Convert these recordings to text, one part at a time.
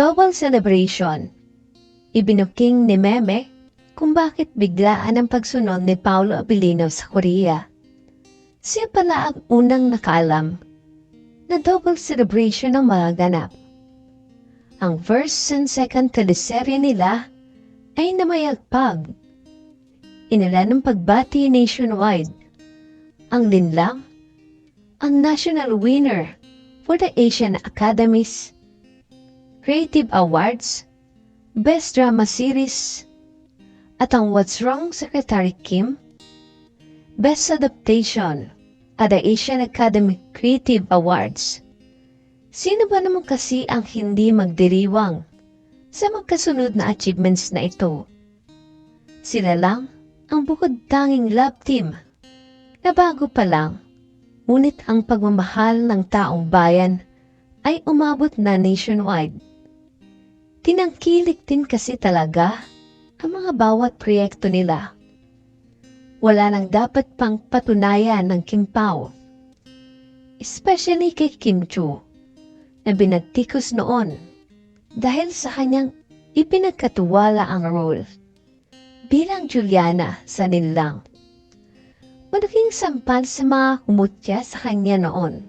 double celebration. Ibinuking ni Meme kung bakit biglaan ang pagsunod ni Paulo Abilino sa Korea. Siya pala ang unang nakaalam na double celebration ang magaganap. Ang first and second teleserye nila ay namayagpag. Inila ng pagbati nationwide. Ang linlang, ang national winner for the Asian Academy's Creative Awards, Best Drama Series, at ang What's Wrong Secretary Kim, Best Adaptation at the Asian Academy Creative Awards. Sino ba naman kasi ang hindi magdiriwang sa magkasunod na achievements na ito? Sila lang ang bukod tanging love team na bago pa lang, ngunit ang pagmamahal ng taong bayan ay umabot na nationwide. Tinangkilik din kasi talaga ang mga bawat proyekto nila. Wala nang dapat pang patunayan ng Kim Pao. Especially kay Kim Chu, na binagtikos noon dahil sa kanyang ipinagkatuwala ang role bilang Juliana sa nilang. Malaking sampal sa mga kumutya sa kanya noon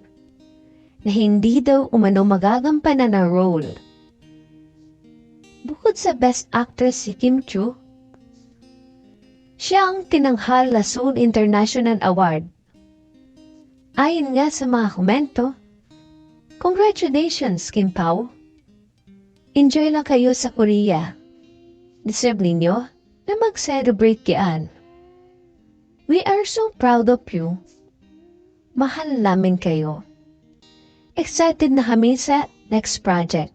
na hindi daw umano magagampanan ng role. Bukod sa Best Actress si Kim Chu, siya ang tinanghal na Seoul International Award. Ayon nga sa mga komento, Congratulations, Kim Pao! Enjoy lang kayo sa Korea. Deserve ninyo na mag-celebrate kian. We are so proud of you. Mahal namin kayo. Excited na kami sa next project.